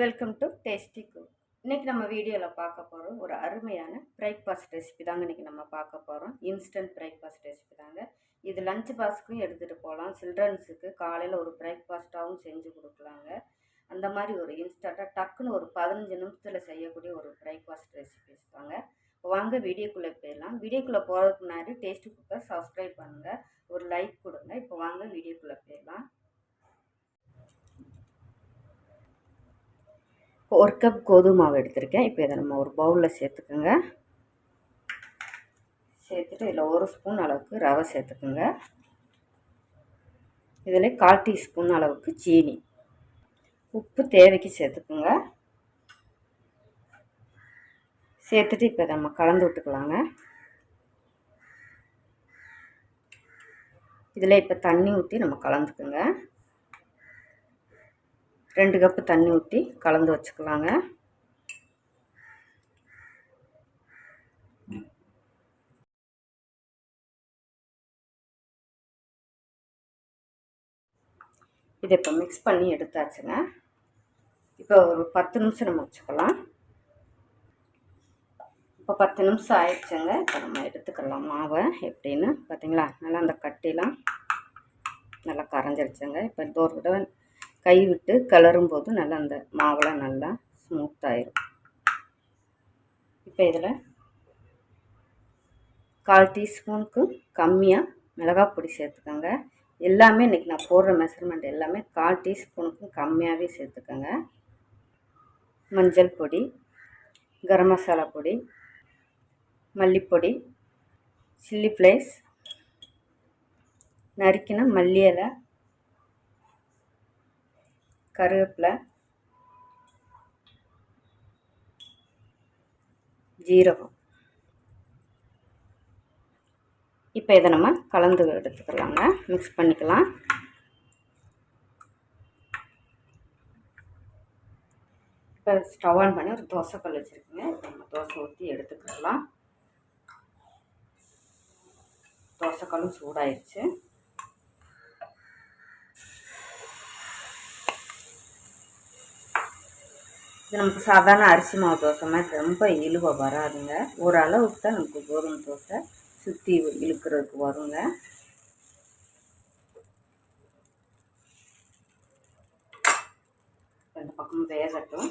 Welcome to tasty cook இன்றைக்கி நம்ம வீடியோவில் பார்க்க போகிறோம் ஒரு அருமையான பிரேக்ஃபாஸ்ட் ரெசிபி தாங்க இன்றைக்கி நம்ம பார்க்க போகிறோம் இன்ஸ்டன்ட் பிரேக்ஃபாஸ்ட் ரெசிபி தாங்க. இது லஞ்ச் பாக்ஸுக்கும் எடுத்துகிட்டு போகலாம் சில்ட்ரன்ஸுக்கு காலையில் ஒரு பிரேக்ஃபாஸ்ட்டாகவும் செஞ்சு கொடுக்கலாங்க. அந்த மாதிரி ஒரு இன்ஸ்டண்ட்டாக டக்குன்னு ஒரு பதினஞ்சு நிமிஷத்தில் செய்யக்கூடிய ஒரு பிரேக்ஃபாஸ்ட் ரெசிபிஸ் தாங்க. வாங்க வீடியோக்குள்ளே போயிடலாம். வீடியோக்குள்ளே போகிறதுக்கு முன்னாடி டேஸ்டி குக்கை சப்ஸ்கிரைப் பண்ணுங்கள் ஒரு லைக் கொடுங்க. இப்போ வாங்க வீடியோக்குள்ளே போயிடலாம். இப்போ ஒரு கப் கோதுமை மாவு எடுத்திருக்கேன். இப்போ இதை நம்ம ஒரு பவுலில் சேர்த்துக்கோங்க. சேர்த்துட்டு இதில் ஒரு ஸ்பூன் அளவுக்கு ரவை சேர்த்துக்குங்க. இதில் கால் டீஸ்பூன் அளவுக்கு சீனி. உப்பு தேவைக்கு சேர்த்துக்குங்க. சேர்த்துட்டு இப்போ நம்ம கலந்து விட்டுக்கலாங்க. இதில் இப்போ தண்ணி ஊற்றி நம்ம கலந்துக்குங்க. ரெண்டு கப்பு தண்ணி ஊற்றி கலந்து வச்சுக்கலாங்க. இதை இப்போ மிக்ஸ் பண்ணி எடுத்தாச்சுங்க. இப்போ ஒரு பத்து நிமிஷம் நம்ம வச்சுக்கலாம். இப்போ பத்து நிமிஷம் ஆயிடுச்சுங்க. இப்போ நம்ம எடுத்துக்கலாம் மாவை. எப்படின்னு பார்த்தீங்களா நல்லா அந்த கட்டிலாம் நல்லா கரைஞ்சிருச்சுங்க. இப்போ இந்த ஒரு தடவை கை விட்டு கிளறும் போது நல்லா அந்த மாவெல்லாம் நல்லா ஸ்மூத்தாயிரும் இப்போ இதில் கால் டீஸ்பூனுக்கு கம்மியாக மிளகாய் பொடி சேர்த்துக்கோங்க. எல்லாமே இன்றைக்கி நான் போடுற மெஷர்மெண்ட் எல்லாமே கால் டீஸ்பூனுக்கும் கம்மியாகவே சேர்த்துக்கோங்க. மஞ்சள் பொடி கரம் மசாலா பொடி மல்லிப்பொடி சில்லி ஃப்ளேஸ் நறுக்கின மல்லி இலை கருவேப்பிலை ஜீரகம். இப்போ இதை நம்ம கலந்து எடுத்துக்கலாங்க. மிக்ஸ் பண்ணிக்கலாம். இப்போ ஸ்டவ் ஆன் பண்ணி ஒரு தோசைக்கல் வச்சுருக்குங்க. இப்போ நம்ம தோசை ஊற்றி எடுத்துக்கலாம். தோசைக்கல்லும் சூடாயிருச்சு. இது நமக்கு சாதாரண அரிசி மாவு தோசை மாதிரி ரொம்ப இழுவை வராதுங்க. ஓரளவுக்கு தான் நமக்கு கோதுமை தோசை சுற்றி இழுக்கிறதுக்கு வருங்க. ரெண்டு பக்கமும் வேகட்டும்.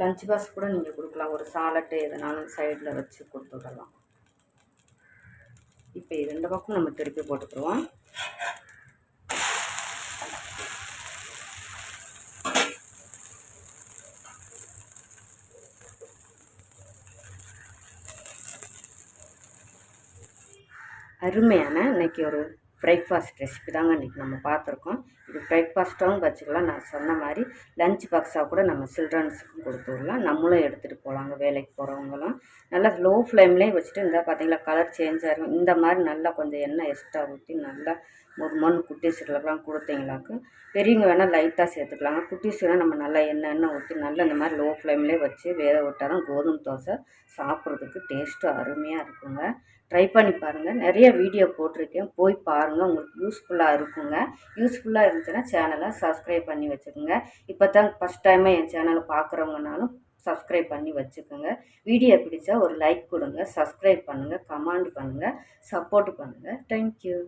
லஞ்ச் பாக்ஸ் கூட நீங்கள் கொடுக்கலாம். ஒரு சாலட்டு எதனாலும் சைடில் வச்சு கொடுத்துடலாம். இப்போ இது ரெண்டு பக்கம் நம்ம திருப்பி போட்டுக்குருவோம் அருமையான இன்றைக்கி ஒரு பிரேக்ஃபாஸ்ட் ரெசிபி தாங்க இன்றைக்கி நம்ம பார்த்துருக்கோம். இது பிரேக்ஃபாஸ்ட்டாகவும் வச்சுக்கலாம். நான் சொன்ன மாதிரி லஞ்ச் பாக்ஸாக கூட நம்ம சில்ட்ரன்ஸுக்கும் கொடுத்து விடலாம். நம்மளும் எடுத்துகிட்டு போகலாங்க வேலைக்கு போகிறவங்களாம் நல்லா லோ ஃப்ளேம்லேயே வச்சுட்டு இந்த பார்த்திங்களா கலர் சேஞ்ச் ஆகும் இந்த மாதிரி நல்லா கொஞ்சம் எண்ணெய் எக்ஸ்ட்ரா ஊற்றி நல்லா ஒரு மண் குட்டீஸுக்கெல்லாம் கொடுத்தீங்களாக்கு. பெரியவங்க வேணால் லைட்டாக சேர்த்துக்கலாங்க. குட்டீஸுக்கெல்லாம் நம்ம நல்லா எண்ணெய் எண்ணெய் ஊற்றி நல்லா இந்த மாதிரி லோ ஃப்ளேம்லேயே வச்சு வேக விட்டால் தான் கோதுமை தோசை சாப்பிட்றதுக்கு டேஸ்ட்டு அருமையாக இருக்குங்க. ட்ரை பண்ணி பாருங்கள் நிறைய வீடியோ போட்டிருக்கேன். போய் பாருங்கள் உங்களுக்கு யூஸ்ஃபுல்லாக இருக்குங்க. யூஸ்ஃபுல்லாக இருந்துச்சுன்னா சேனலை சப்ஸ்கிரைப் பண்ணி வச்சுக்கோங்க. இப்போ தான் ஃபஸ்ட் டைமாக என் சேனலை பார்க்குறவங்கனாலும் சப்ஸ்கிரைப் பண்ணி வச்சுக்கோங்க. வீடியோ பிடிச்சா ஒரு லைக் கொடுங்க. சப்ஸ்கிரைப் பண்ணுங்கள் கமெண்ட் பண்ணுங்கள் சப்போர்ட் பண்ணுங்கள் தேங்க்யூ